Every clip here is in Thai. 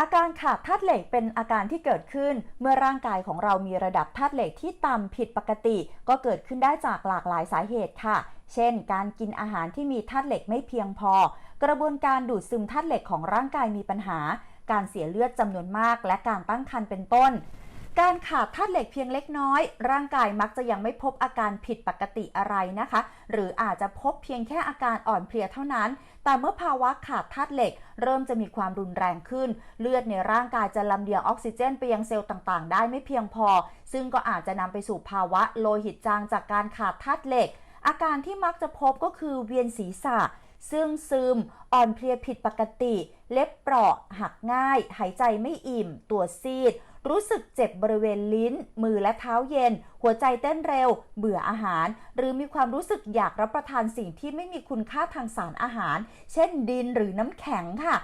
อาการขาดธาตุเหล็กเป็นอาการที่เกิดขึ้น เมื่อร่างกายของเรามีระดับธาตุเหล็กที่ต่ำผิดปกติ ก็เกิดขึ้นได้จากหลากหลายสาเหตุค่ะ เช่น การกินอาหารที่มีธาตุเหล็กไม่เพียงพอ กระบวนการดูดซึมธาตุเหล็กของร่างกายมีปัญหา การเสียเลือดจำนวนมาก และการตั้งครรภ์เป็นต้น การขาดธาตุเหล็กเพียงเล็กน้อย ร่างกายมักจะยังไม่พบอาการผิดปกติอะไรนะคะ หรืออาจจะพบเพียงแค่อาการอ่อนเพลียเท่านั้น แต่เมื่อภาวะขาดธาตุเหล็ก เริ่มจะมีความรุนแรงขึ้น เลือดในร่างกายจะลำเลียงออกซิเจนไปยังเซลล์ต่างๆ ได้ไม่เพียงพอ ซึ่งก็อาจจะนำไปสู่ภาวะโลหิตจางจากการขาดธาตุเหล็ก อาการที่มักจะพบก็คือเวียนศีรษะซึ่งซึม อ่อนเพลียผิดปกติ เล็บเปราะ หักง่าย หายใจไม่อิ่ม ตัวซีด รู้สึกเจ็บบริเวณลิ้น มือและเท้าเย็น หัวใจเต้นเร็ว เบื่ออาหาร หรือมีความรู้สึกอยากรับประทานสิ่งที่ไม่มีคุณค่าทางสารอาหาร เช่นดินหรือน้ำแข็งค่ะ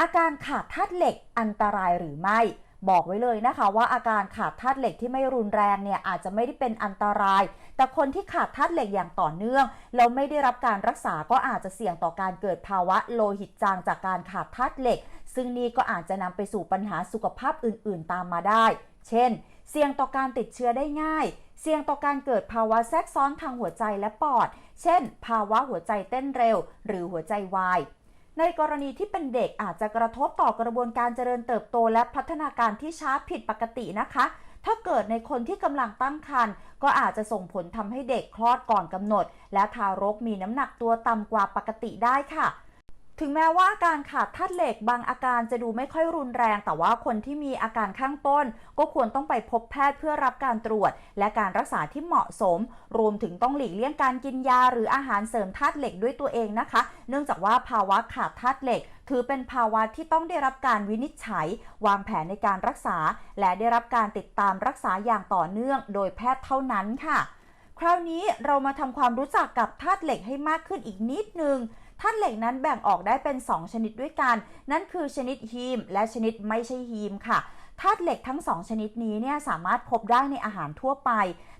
อาการขาดธาตุเหล็กอันตรายหรือไม่ บอกไว้เลยนะคะ ว่าอาการขาดธาตุเหล็กที่ไม่รุนแรงเนี่ยอาจจะไม่ได้เป็นอันตราย แต่คนที่ขาดธาตุเหล็กอย่างต่อเนื่องแล้วไม่ได้รับการรักษาก็อาจจะเสี่ยงต่อการเกิดภาวะโลหิตจางจากการขาดธาตุเหล็ก ซึ่งนี่ก็อาจจะนำไปสู่ปัญหาสุขภาพอื่น ๆ ตามมาได้ เช่น เสี่ยงต่อการติดเชื้อได้ง่ายเสี่ยงต่อการเกิดภาวะแทรกซ้อนทางหัวใจและปอด เช่น ภาวะหัวใจเต้นเร็ว หรือหัวใจวาย ในกรณีที่เป็นเด็กอาจจะกระทบต่อกระบวนการเจริญเติบโต และพัฒนาการที่ช้าผิดปกตินะคะ ถ้าเกิดในคนที่กำลังตั้งครรภ์ก็อาจจะส่งผลทำให้เด็กคลอดก่อนกำหนด และทารกมีน้ำหนักตัวต่ำกว่าปกติได้ค่ะ ถึงแม้ว่าการขาดธาตุเหล็กบางอาการจะดูไม่ค่อยรุนแรง แต่ว่าคนที่มีอาการข้างต้น ก็ควรต้องไปพบแพทย์เพื่อรับการตรวจ และการรักษาที่เหมาะสม รวมถึงต้องหลีกเลี่ยงการกินยา หรืออาหารเสริมธาตุเหล็กด้วยตัวเองนะคะ เนื่องจากว่าภาวะขาดธาตุเหล็ก ถือเป็นภาวะที่ต้องได้รับการวินิจฉัย วางแผนในการรักษา และได้รับการติดตามรักษาอย่างต่อเนื่อง โดยแพทย์เท่านั้นค่ะ คราวนี้เรามาทำความรู้จักกับธาตุเหล็กให้มากขึ้นอีกนิดนึง ธาตุเหล็กนั้นแบ่งออกได้เป็น 2 ชนิดด้วยกัน นั่นคือชนิดฮีม และชนิดไม่ใช่ฮีมค่ะธาตุเหล็กทั้ง 2 ชนิดนี้เนี่ยสามารถพบได้ในอาหารทั่วไป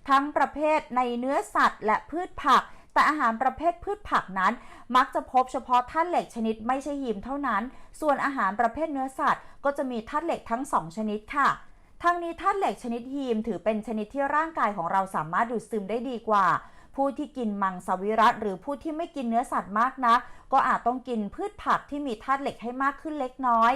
ทั้งประเภทในเนื้อสัตว์ และพืชผัก แต่อาหารประเภทพืชผักนั้น มักจะพบเฉพาะธาตุเหล็กชนิดไม่ใช่ฮีมเท่านั้น ส่วนอาหารประเภทเนื้อสัตว์ ก็จะมีธาตุเหล็กทั้ง 2 ชนิดค่ะทั้งนี้ธาตุเหล็กชนิดฮีมถือเป็นชนิดที่ร่างกายของเราสามารถดูดซึมได้ดีกว่า ผู้ที่กินมังสวิรัตหรือผู้ที่ไม่กินเนื้อสัตว์มากนักก็อาจต้องกินพืชผักที่มีธาตุเหล็กให้มากขึ้นเล็กน้อย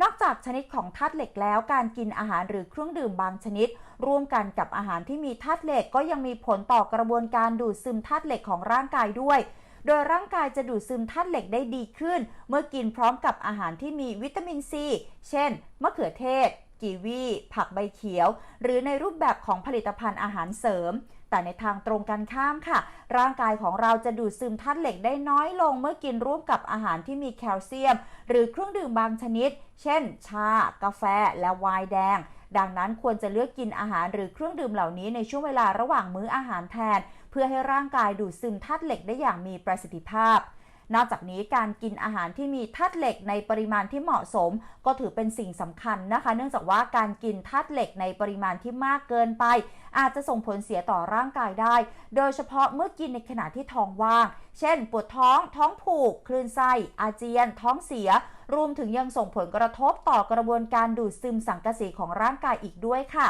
นอกจากชนิดของธาตุเหล็กแล้ว การกินอาหารหรือเครื่องดื่มบางชนิด ร่วมกันกับอาหารที่มีธาตุเหล็กก็ยังมีผลต่อกระบวนการดูดซึมธาตุเหล็กของร่างกายด้วยโดยร่างกายจะดูดซึมธาตุเหล็กได้ดีขึ้น เมื่อกินพร้อมกับอาหารที่มีวิตามินซี เช่น มะเขือเทศ กีวี ผักใบเขียว หรือในรูปแบบของผลิตภัณฑ์อาหารเสริม แต่ในทางตรงกันข้ามค่ะ ร่างกายของเราจะดูดซึมธาตุเหล็กได้น้อยลงเมื่อกินร่วมกับอาหารที่มีแคลเซียม หรือเครื่องดื่มบางชนิด เช่น ชา กาแฟ และไวน์แดง ดังนั้นควรจะเลือกกินอาหารหรือเครื่องดื่มเหล่านี้ในช่วงเวลาระหว่างมื้ออาหารแทน เพื่อให้ร่างกายดูดซึมธาตุเหล็กได้อย่างมีประสิทธิภาพ นอกจากนี้การกินอาหารที่มีธาตุเหล็กในปริมาณที่เหมาะสม ก็ถือเป็นสิ่งสำคัญนะคะ เนื่องจากว่าการกินธาตุเหล็กในปริมาณที่มากเกินไป อาจจะส่งผลเสียต่อร่างกายได้ โดยเฉพาะเมื่อกินในขณะที่ท้องว่าง เช่น ปวดท้อง ท้องผูก คลื่นไส้ อาเจียน ท้องเสีย รวมถึงยังส่งผลกระทบต่อกระบวนการดูดซึมสังกะสีของร่างกายอีกด้วยค่ะ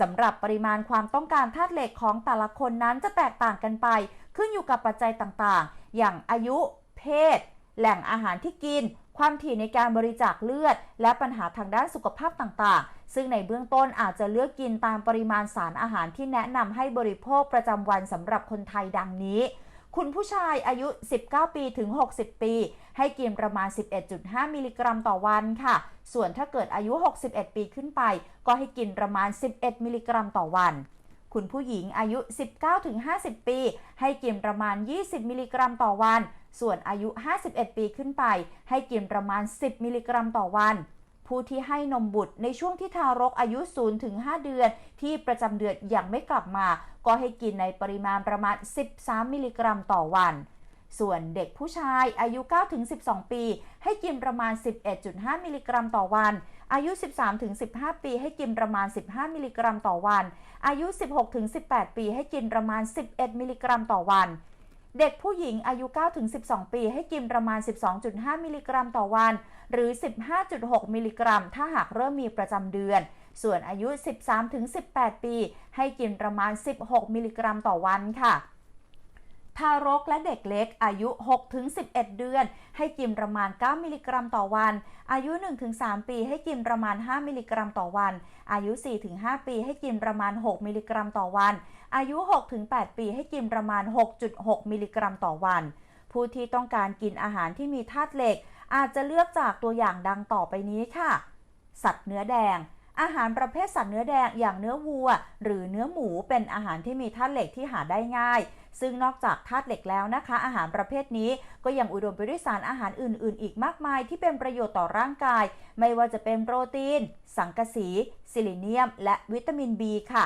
สำหรับปริมาณความต้องการธาตุเหล็กของแต่ละคนนั้นจะแตกต่างกันไป ขึ้นอยู่กับปัจจัยต่างๆ อย่างอายุ เพศ แหล่งอาหารที่กิน ความถี่ในการบริจาคเลือด และปัญหาทางด้านสุขภาพต่างๆ ซึ่งในเบื้องต้นอาจจะเลือกกินตามปริมาณสารอาหารที่แนะนำให้บริโภคประจำวันสำหรับคนไทยดังนี้คุณผู้ชายอายุ 19 ปีถึง 60 ปี ให้กินประมาณ 11.5 มิลลิกรัมต่อวันค่ะ ส่วนถ้าเกิดอายุ 61 ปีขึ้นไป ก็ให้กินประมาณ 11 มิลลิกรัมต่อวัน คุณผู้หญิงอายุ 19-50 ปี ให้กินประมาณ 20 มิลลิกรัมต่อวัน ส่วนอายุ 51 ปีขึ้นไป ให้กินประมาณ 10 มิลลิกรัมต่อวันผู้ที่ให้นมบุตรในช่วงที่ทารกอายุ 0-5 เดือน ที่ประจำเดือนยังไม่กลับมา ก็ให้กินในปริมาณประมาณ 13 มิลลิกรัมต่อวัน ส่วนเด็กผู้ชายอายุ 9-12 ปี ให้กินประมาณ 11.5 มิลลิกรัมต่อวัน อายุ 13-15 ปีให้กินประมาณ 15 มิลลิกรัมต่อวัน อายุ 16-18 ปีให้กินประมาณ 11 มิลลิกรัมต่อวัน เด็กผู้หญิงอายุ 9-12 ปีให้กินประมาณ 12.5 มิลลิกรัมต่อวัน หรือ 15.6 มิลลิกรัม ถ้าหากเริ่มมีประจำเดือน ส่วนอายุ 13-18 ปี ให้กินประมาณ 16 มิลลิกรัมต่อวันค่ะ ทารกและเด็กเล็กอายุ 6-11 เดือน ให้กินประมาณ 9 มิลลิกรัมต่อวัน อายุ 1-3 ปี ให้กินประมาณ 5 มิลลิกรัมต่อวัน อายุ 4-5 ปี ให้กินประมาณ 6 มิลลิกรัมต่อวัน อายุ 6-8 ปี ให้กินประมาณ 6.6 มิลลิกรัมต่อวัน ผู้ที่ต้องการกินอาหารที่มีธาตุเหล็ก อาจจะเลือกจากตัวอย่างดังต่อไปนี้ค่ะ สัตว์เนื้อแดง อาหารประเภทสัตว์เนื้อแดงอย่างเนื้อวัว หรือเนื้อหมูเป็นอาหารที่มีธาตุเหล็กที่หาได้ง่าย ซึ่งนอกจากธาตุเหล็กแล้วนะคะ อาหารประเภทนี้ก็ยังอุดมไปด้วยสารอาหารอื่น ๆ อีกมากมายที่เป็นประโยชน์ต่อร่างกาย ไม่ว่าจะเป็นโปรตีน สังกะสี ซิลิเนียม และวิตามิน B ค่ะ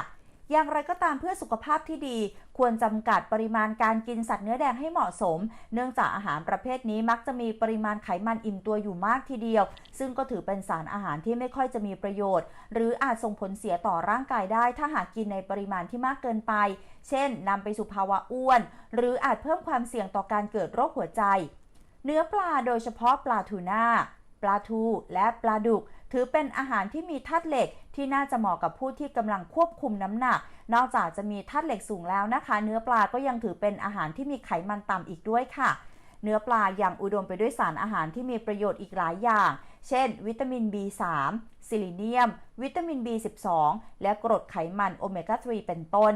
อย่างไรก็ตามเพื่อสุขภาพที่ดี ควรจำกัดปริมาณการกินสัตว์เนื้อแดงให้เหมาะสม เนื่องจากอาหารประเภทนี้มักจะมีปริมาณไขมันอิ่มตัวอยู่มากทีเดียว ซึ่งก็ถือเป็นสารอาหารที่ไม่ค่อยจะมีประโยชน์ หรืออาจส่งผลเสียต่อร่างกายได้ ถ้าหากกินในปริมาณที่มากเกินไป เช่นนำไปสู่ภาวะอ้วน หรืออาจเพิ่มความเสี่ยงต่อการเกิดโรคหัวใจ เนื้อปลาโดยเฉพาะปลาทูน่าปลาทูและปลาดุก ถือเป็นอาหารที่มีธาตุเหล็กที่น่าจะเหมาะกับผู้ที่กำลังควบคุมน้ำหนัก นอกจากจะมีธาตุเหล็กสูงแล้วนะคะ เนื้อปลาก็ยังถือเป็นอาหารที่มีไขมันต่ำอีกด้วยค่ะ เนื้อปลายังอุดมไปด้วยสารอาหารที่มีประโยชน์อีกหลายอย่าง เช่น วิตามิน B3 ซิลิเนียม วิตามิน B12 และกรดไขมันโอเมก้า 3 เป็นต้น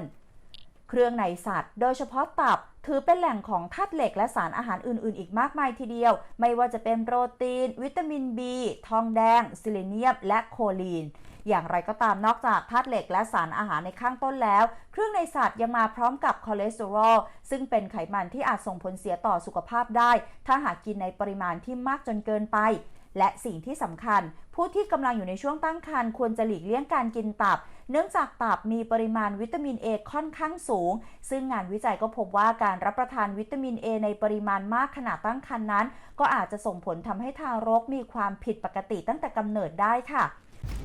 เครื่องในสัตว์ โดยเฉพาะตับ ถือเป็นแหล่งของธาตุเหล็กและสารอาหารอื่นๆ อีกมากมายทีเดียว ไม่ว่าจะเป็นโปรตีน วิตามิน B ทองแดง ซิลิเนียม และโคลีนอย่างไรก็ตามนอกจากธาตุเหล็กและสารอาหารในข้างต้นแล้ว เครื่องในสัตว์ยังมาพร้อมกับคอเลสเตอรอลซึ่งเป็นไขมันที่อาจส่งผลเสียต่อสุขภาพได้ ถ้าหากกินในปริมาณที่มากจนเกินไป และสิ่งที่สำคัญ ผู้ที่กำลังอยู่ในช่วงตั้งครรภ์ควรจะหลีกเลี่ยงการกินตับ เนื่องจากตับมีปริมาณวิตามินเอค่อนข้างสูง ซึ่งงานวิจัยก็พบว่าการรับประทานวิตามินเอในปริมาณมากขณะตั้งครรภ์นั้น ก็อาจจะส่งผลทำให้ทารกมีความผิดปกติตั้งแต่กำเนิดได้ค่ะ